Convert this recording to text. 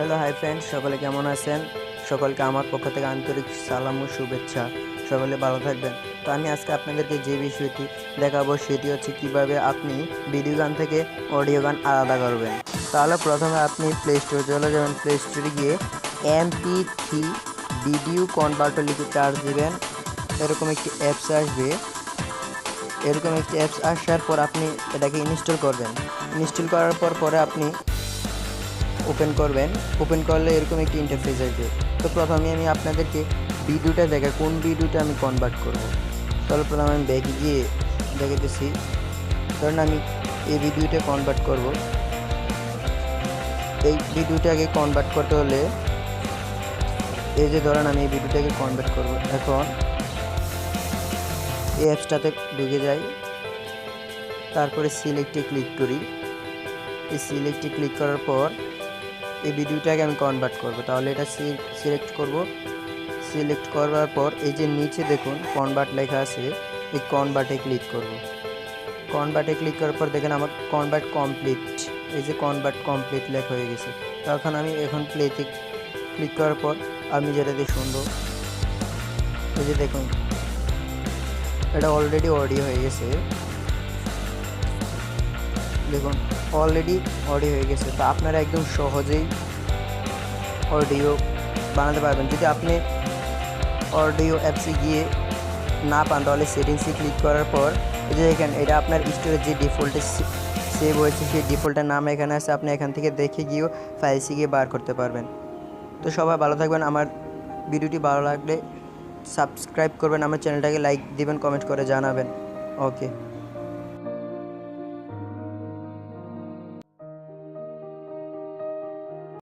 Hello, hi friends, সকলে কেমন আছেন? সকলকে আমার পক্ষ থেকে আন্তরিক সালাম ও শুভেচ্ছা। সকলে ভালো থাকবেন। তো আমি আজকে আপনাদেরকে যে বিষয়টি দেখাবো, সেটি হচ্ছে কীভাবে আপনি ভিডিও গান থেকে অডিও গান আলাদা করবেন। তাহলে প্রথমে আপনি প্লে স্টোরে চলে যাবেন। প্লে স্টোরে গিয়ে এমপি থ্রি ভিডিও কনভার্টার লিখে চার্জ দেবেন। এরকম একটি অ্যাপস আসবে। এরকম একটি অ্যাপস আসার পর আপনি এটাকে ইনস্টল করবেন। ইনস্টল করার পর পরে আপনি ওপেন করবেন ওপেন করলে এরকম একটি ইন্টারফেস আসবে। তো প্রথমে আমি আপনাদেরকে ভিডিওটা দেখে, কোন ভিডিওটা আমি কনভার্ট করব। তাহলে প্রথমে আমি ব্যাগে গিয়ে দেখাতেছি ধরুন আমি এই ভিডিওটা কনভার্ট করব। এই ভিডিওটাকে কনভার্ট করতে হলে এই যে ধরেন আমি এই ভিডিওটাকে কনভার্ট করব। এখন এই অ্যাপসটাতে ঢুকে যাই। তারপরে সিলেক্টে ক্লিক করি। এই সিলেক্টে ক্লিক করার পর এই ভিডিওটাকে আমি কনভার্ট করব। তাহলে এটা সিলেক্ট করব। সিলেক্ট করবার পর এই যে নিচে দেখুন কনভার্ট লেখা আছে, এই কনভার্টে ক্লিক করব। কনভার্টে ক্লিক করার পর দেখেন আমার কনভার্ট কমপ্লিট এই যে কনভার্ট কমপ্লিট লেখা হয়ে গেছে। তখন আমি এখন প্লেতে ক্লিক করার পর আমি যেটা দিয়ে শুনব, এই যে দেখুন, এটা অলরেডি অডিও হয়ে গেছে। দেখুন অলরেডি অডিও হয়ে গেছে। তো আপনারা একদম সহজেই অডিও বানাতে পারবেন। যদি আপনি অডিও অ্যাপসে গিয়ে না পান, তাহলে সেটিংসে ক্লিক করার পর এই যে এখানে এটা আপনার স্টোরেজ যে ডিফল্টে সেভ হয়েছে, সেই ডিফল্টের নাম এখানে আছে। আপনি এখান থেকে দেখে গিয়েও ফাইলসে গিয়ে বার করতে পারবেন। তো সবাই ভালো থাকবেন। আমার ভিডিওটি ভালো লাগলে সাবস্ক্রাইব করবেন। আমার চ্যানেলটাকে লাইক দিবেন কমেন্ট করে জানাবেন। ওকে